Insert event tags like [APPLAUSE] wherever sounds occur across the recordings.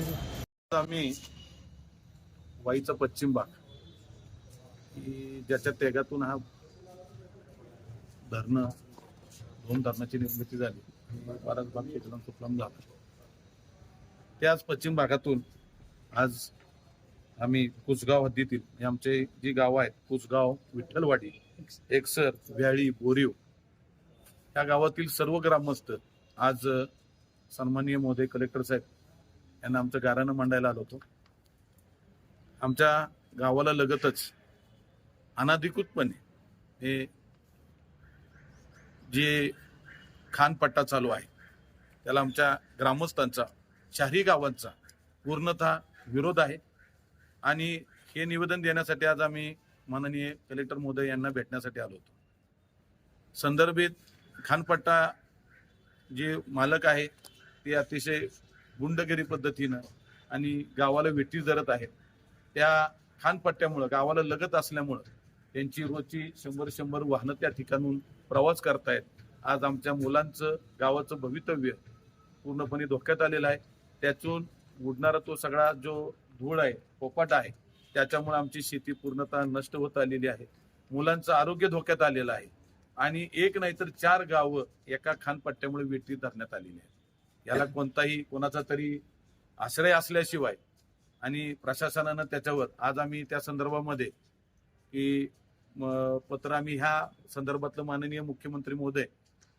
आम्ही वाईचा पश्चिम भाग ज्याच्या तेगातून हा धरणं दोन धरणाची निर्मिती झाली. बराच भाग शेतीला सुफलाम झाला. त्याच पश्चिम भागातून आज आम्ही कुसगाव हद्दीतील हे आमचे जी गावं आहेत कुसगाव विठ्ठलवाडी एकसर व्याळी बोरीव या गावातील सर्व ग्रामस्थ आज सन्माननीय महोदय कलेक्टर साहेब यांना आमचं गाऱ्हाणं मांडायला आलो होतो. आमच्या गावाला लगतच अनाधिकृतपणे हे जे खानपट्टा चालू आहे त्याला आमच्या ग्रामस्थांचा शहरी गावांचा पूर्णतः विरोध आहे. आणि हे निवेदन देण्यासाठी आज आम्ही माननीय कलेक्टर महोदय यांना भेटण्यासाठी आलो होतो. संदर्भित खानपट्टा जे मालक आहे ते अतिशय गुंडगिरी पद्धतीनं आणि गावाला वेटी धरत आहेत. त्या खानपट्ट्यामुळं गावाला लगत असल्यामुळं त्यांची रोजची शंभर शंभर वाहनं त्या ठिकाणून प्रवास करतायत. आज आमच्या मुलांचं गावाचं भवितव्य पूर्णपणे धोक्यात आलेलं आहे. त्यातून उडणारा तो सगळा जो धूळ आहे पोपाट आहे त्याच्यामुळे आमची शेती पूर्णतः नष्ट होत आलेली आहे. मुलांचं आरोग्य धोक्यात आलेलं आहे. आणि एक नाहीतर चार गावं एका खानपट्ट्यामुळे वेटी धरण्यात आलेली आहेत. याला कोणताही कोणाचा तरी आश्रय असल्याशिवाय आणि प्रशासनानं त्याच्यावर आज आम्ही त्या संदर्भामध्ये की पत्र आम्ही ह्या संदर्भातलं माननीय मुख्यमंत्री महोदय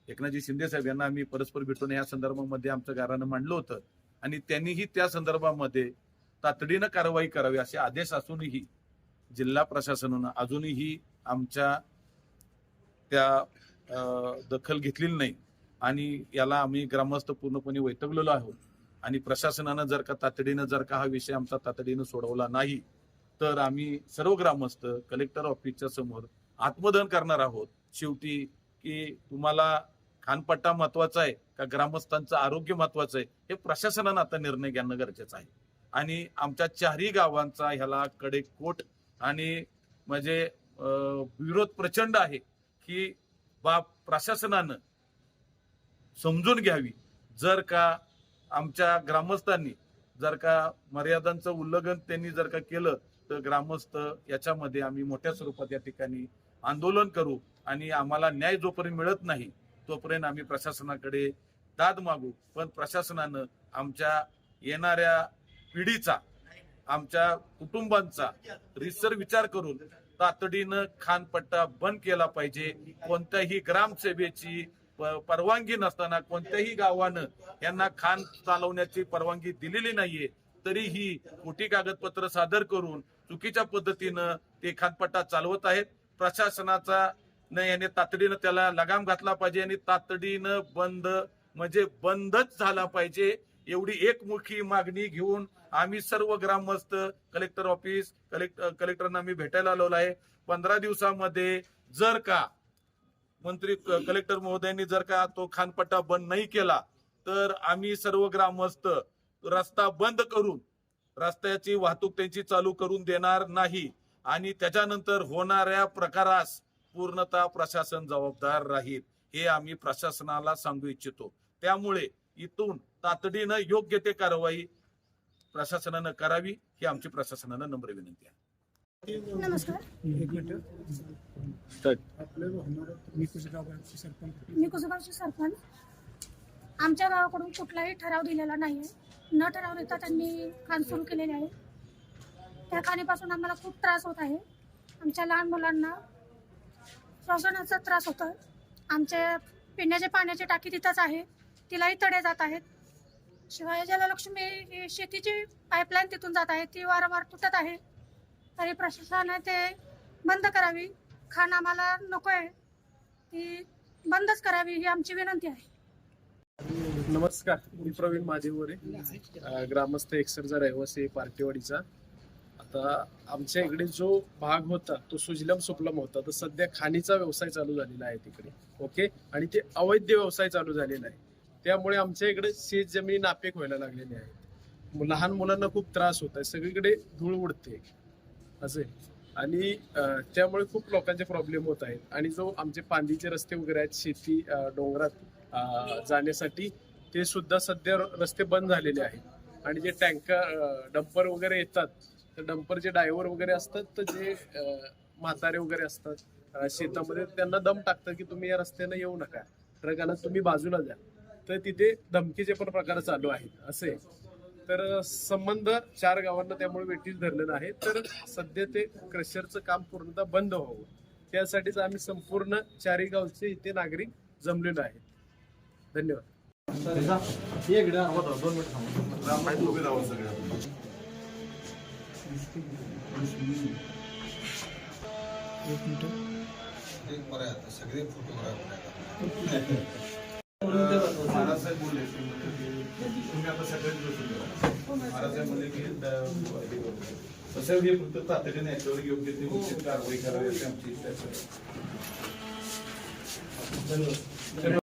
एकनाथजी शिंदे साहेब यांना आम्ही परस्पर भेटून या संदर्भामध्ये आमचं गारानं मांडलं होतं. आणि त्यांनीही त्या संदर्भामध्ये तातडीनं कारवाई करावी असे आदेश असूनही जिल्हा प्रशासनानं अजूनही आमच्या त्या अं, दखल घेतलेली नाही. आणि याला आम्ही ग्रामस्थ पूर्णपणे वैतगलेलो आहोत. आणि प्रशासनानं जर का तातडीनं जर का हा विषय आमचा तातडीनं सोडवला नाही तर आम्ही सर्व ग्रामस्थ कलेक्टर ऑफिसच्या समोर आत्मदहन करणार आहोत. शेवटी की तुम्हाला खानपट्टा महत्त्वाचा आहे का ग्रामस्थांचं आरोग्य महत्वाचं आहे हे प्रशासनानं आता निर्णय घेणं गरजेचं आहे. आणि आमच्या चारही गावांचा ह्याला कडेकोट आणि म्हणजे विरोध प्रचंड आहे की बा प्रशासनानं समजून घ्यावी. जर का आमच्या ग्रामस्थांनी जर का मर्यादांचं उल्लंघन त्यांनी जर का केलं तर ग्रामस्थ याच्यामध्ये आम्ही मोठ्या स्वरूपात या ठिकाणी आंदोलन करू आणि आम्हाला न्याय जोपर्यंत मिळत नाही तोपर्यंत आम्ही प्रशासनाकडे दाद मागू. पण प्रशासनानं आमच्या येणाऱ्या पिढीचा आमच्या कुटुंबांचा रिसर विचार करून तातडीनं खानपट्टा बंद केला पाहिजे. कोणत्याही ग्रामसेवेची परवानगी नसताना कोणत्याही गावानं यांना खान चालवण्याची परवानगी दिलेली नाहीये तरीही खोटी कागदपत्र सादर करून चुकीच्या पद्धतीनं ते खानपट्टा चालवत आहेत. प्रशासनाचा न याने तातडीनं त्याला लगाम घातला पाहिजे आणि तातडीनं बंद म्हणजे बंदच झाला पाहिजे एवढी एकमुखी मागणी घेऊन आम्ही सर्व ग्रामस्थ कलेक्टर ऑफिस कलेक्टर कलेक्टरना आम्ही भेटायला आलेलो आहे. पंधरा दिवसामध्ये जर का मंत्री कलेक्टर महोदयांनी जर का तो खानपट्टा बंद नाही केला तर आम्ही सर्व ग्रामस्थ रस्ता बंद करून रस्त्याची वाहतूक त्यांची चालू करून देणार नाही. आणि त्याच्यानंतर होणाऱ्या प्रकारास पूर्णतः प्रशासन जबाबदार राहील हे आम्ही प्रशासनाला सांगू इच्छितो. त्यामुळे इथून तातडीनं योग्य ते कारवाई प्रशासनानं करावी ही आमची प्रशासनानं नम्र विनंती आहे. नमस्कार. एक मिनिट. आपले होणार मी सरपंच. मी कुसगावची सरपंच. आमच्या गावाकडून कुठलाही ठराव दिलेला नाही आहे न ठराव देता त्यांनी खाण सुरू केलेले आहे. त्या खाणीपासून आम्हाला खूप त्रास होत आहे. आमच्या लहान मुलांना श्वसनाचा त्रास होतो आमच्या पिण्याच्या पाण्याची टाकी तिथंच आहे. तिलाही तडे जात आहेत. शिवाय जललक्ष्मी ही शेतीची पाईपलाईन तिथून जात आहे. ती वारंवार तुटत आहे. तरी प्रशासनाने ते बंद करावी. खाण आम्हाला नको आहे ती बंदच करावी ही आमची विनंती आहे. नमस्कार. मी प्रवीण माझेवरे ग्रामस्थ एक्सरचा रहिवासी पार्टीवाडीचा आता आमच्या इकडे जो भाग होता तो सुजलम सुपलम होता. तर सध्या खाणीचा व्यवसाय चालू झालेला आहे तिकडे. ओके? आणि ते अवैध व्यवसाय चालू झालेला आहे. त्यामुळे आमच्या इकडे शेत जमिनी नापेक व्हायला लागलेली आहेत लहान मुलांना खूप त्रास होत आहे. सगळीकडे धूळ उडते. असे आणि त्यामुळे खूप लोकांचे प्रॉब्लेम होत आहेत. आणि जो आमचे पांदीचे रस्ते वगैरे आहेत शेती डोंगरात जाण्यासाठी ते सुद्धा सध्या रस्ते बंद झालेले आहेत. आणि जे टँकर डंपर वगैरे येतात तर डंपरचे डायव्हर वगैरे असतात तर जे म्हातारे वगैरे असतात शेतामध्ये त्यांना दम टाकतात की तुम्ही या रस्त्यानं येऊ नका. ट्रकाला तुम्ही बाजूला जा. तर तिथे धमकीचे पण प्रकार चालू आहेत असे तर संबंध चार गावांना त्यामुळे वेटीस धरलेलं आहे. तर सध्या ते क्रशरचं काम पूर्णतः बंद व्हावं. त्यासाठीच आम्ही संपूर्ण चारही गावचे इथे नागरिक जमलेलो आहेत. धन्यवाद. सगळे फोटोग्राफर [LAUGHS] महाराजसाहेब बोलले की आता सगळ्यांनी बसून घ्या. की तसं हे फक्त तातडीने याच्यावर योग्य ती उचित कारवाई करावी अशी आमची इच्छा आहे.